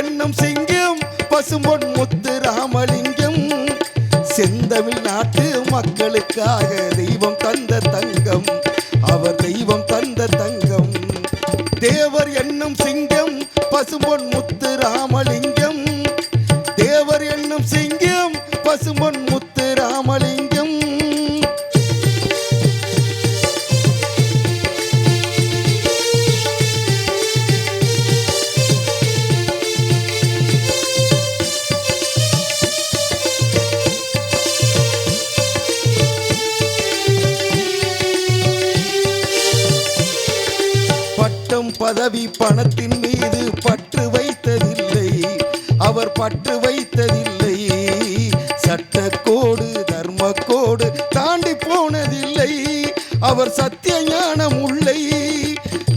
கண்ணம் சிங்கம் பசும்பொன் முத்து ராமலிங்கம். செந்தமிழ் நாட்டு மக்களுக்காக தெய்வம் தந்த தங்கம். அவர் தெய்வம் தந்த தங்கம். தேவர் என்னும் சிங்கம் பசும்பொன் முத்து ராமலிங்கம். தேவர் என்னும் சிங்கம் பசும்பொன் பட்டம் பதவி பணத்தின் மீது பற்று வைத்ததில்லை. அவர் பற்று வைத்ததில்லை. சட்டக்கோடு தர்மக்கோடு தாண்டி போனதில்லை. அவர் சத்திய ஞானம் உள்ளை.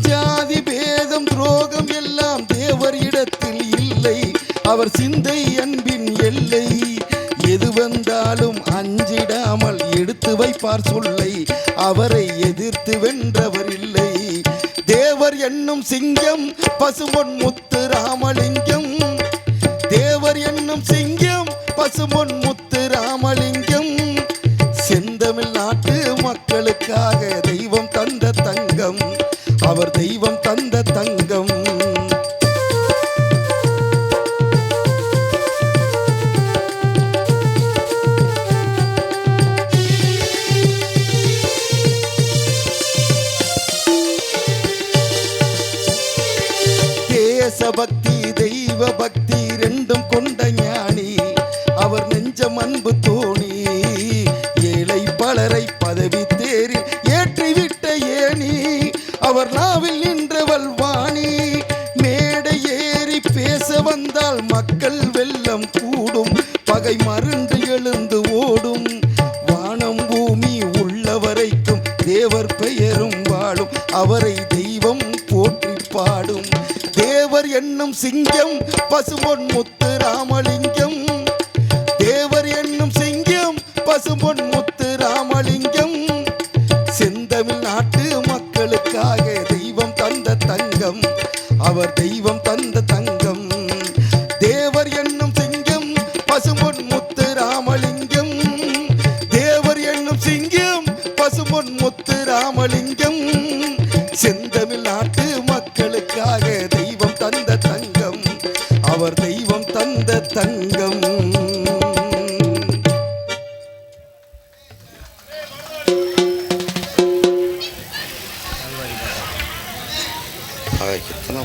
ஜாதி பேதம் துரோகம் எல்லாம் தேவர் இடத்தில் இல்லை. அவர் சிந்தை அன்பின் எல்லை. எது வந்தாலும் அஞ்சிடாமல் எடுத்து வைப்பார் சொல்லை. அவரை எதிர்த்து வென்றவரில் தேவர் என்னும் சிங்கம் பசுமொன் முத்து ராமலிங்கம். தேவர் என்னும் சிங்கம் பசுமொன் முத்து ராமலிங்கம். செந்தமிழ் நாட்டு மக்களுக்காக தெய்வம் தந்த தங்கம். அவர் தெய்வம் தந்த தங்கம். தேசபக்தி தெய்வ பக்தி ரெண்டும் கொண்ட ஞானி. அவர் நெஞ்ச அன்பு தோணி. ஏழை பலரை பதவி தேறி ஏற்றிவிட்ட ஏணி. அவர் நாவில் நின்றவள் வாணி. மேடை ஏறி பேச வந்தால் மக்கள் வெள்ளம் கூடும். பகை மருண்டு எழுந்து ஓடும். வானம் பூமி உள்ளவரைக்கும் தேவர் பெயரும் வாழும். அவரை என்னும் சிங்கம் பசுபொன் முத்து ராமலிங்கம். தேவர் என்னும் சிங்கம் பசுபொன் முத்து ராமலிங்கம். செந்தமிழ் நாட்டு மக்களுக்காக தெய்வம் தந்த தங்கம். அவர் தெய்வம் தந்த தங்கம். தேவர் என்னும் சிங்கம் பசுபொன் முத்து ராமலிங்கம். தேவர் என்னும் சிங்கம் பசுபொன் முத்து ராமலிங்கம். தங்கம். எத்தனை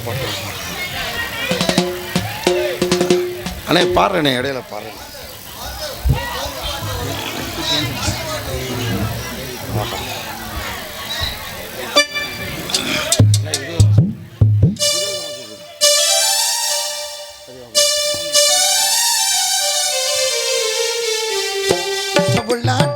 அண்ணே பாடுறேண்ணே இடையில பாடுறேன் por la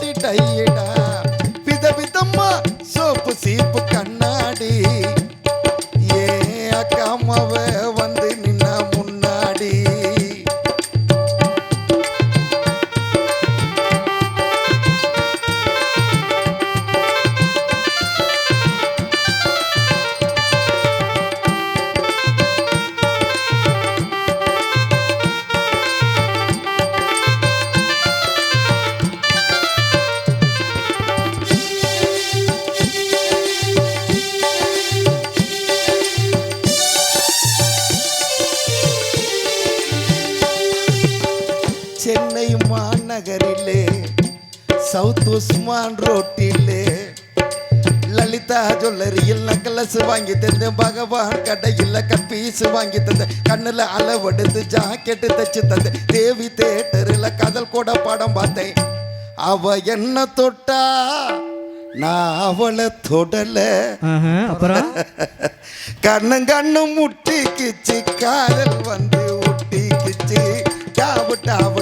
மாநகரிலே சவுத் உஸ்மான் ரோட்டிலே. லலிதா ஜுவல்லரியில் நக்கலஸ் வாங்கி தந்தேன் பகவான் கடையில் கப்பீஸ் வாங்கி தந்தேன் கண்ணில் அளவெடுத்து ஜாக்கெட்டு தச்சு தந்தேன் தேவி தேட்டரில் கதல் கூட படம் பார்த்தேன். அவ என்ன தொட்டா? நான் அவளை தொடல. கண்ணும் கண்ணும் முட்டிக்கிச்சு காதல் வந்து ஒட்டிக்கிச்சு. டாவு டாவு